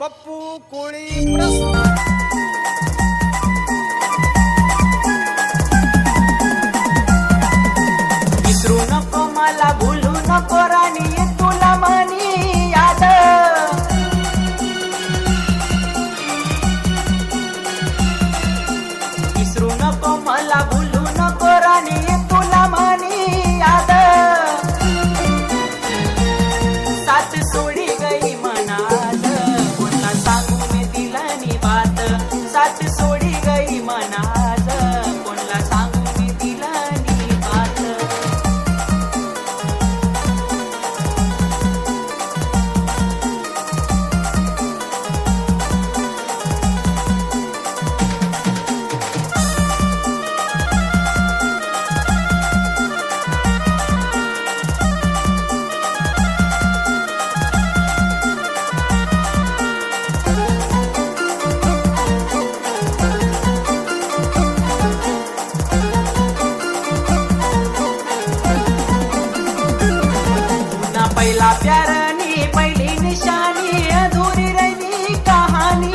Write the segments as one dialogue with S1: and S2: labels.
S1: पप्पू कोळी
S2: पहिला प्यारनी पहिली निशानी अधुरी रहिनी कहानी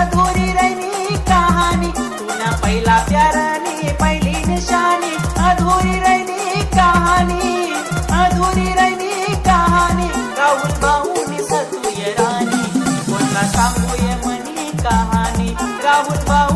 S2: अधुरी रहिनी कहानी तुना पहिला प्यारनी पहिली निशानी अधुरी रहिनी कहानी अधुरी रहिनी कहानी राहुल भाऊनी सतुय राणी कोणला सांगूय मनी कहाणी. राहुल भाऊनी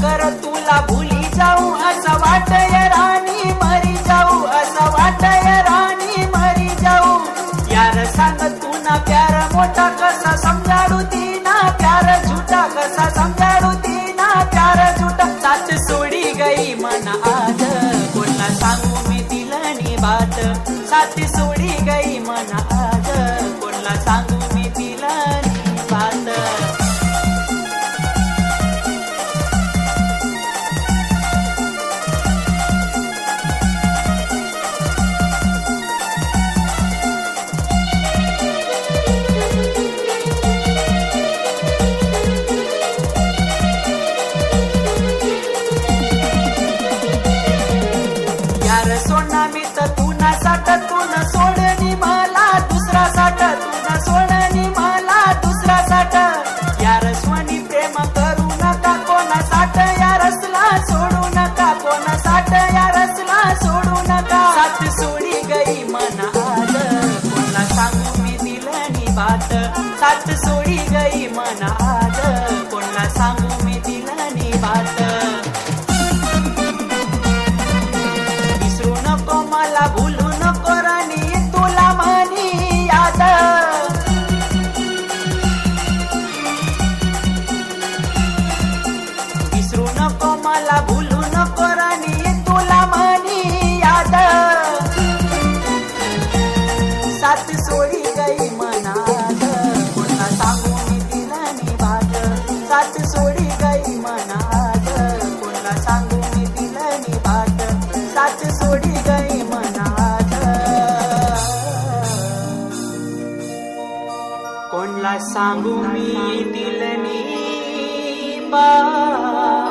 S2: कर तुला भुली जाऊ असं वाटय राणी मरी जाऊ असं वाटय राणी मरी जाऊ. यार सांग तू ना प्यार मोठा कसा समजाडू ती ना प्यार झुटा कसा समजाडू ती ना प्यार झुटा. साथ सोडी गई मन आज कोणला सांगू मी दिलं नी बात. साथ सोडी गई मन आज कोणला सांगू तर साठ तू न सोडनी मला दुसरा साठ तू न सोडनी मला दुसरा साठ. यार स्वनी प्रेम करू नका कोणा साठ यारसला सोडू नका कोणा साठ यारसला सोडू नका. साथ सोडी गई मना आज कोणला सांगू मी दिलं बात. साथ सोडी गई मना आज कोणला सांगू मी दिलं बात. गई सांगू मी तिला मी भाग सोडी गई मनात पुन्हा सांगू मी तिला मी भाग सोडी गई मनात कोणला सांगू मी दिलनी बा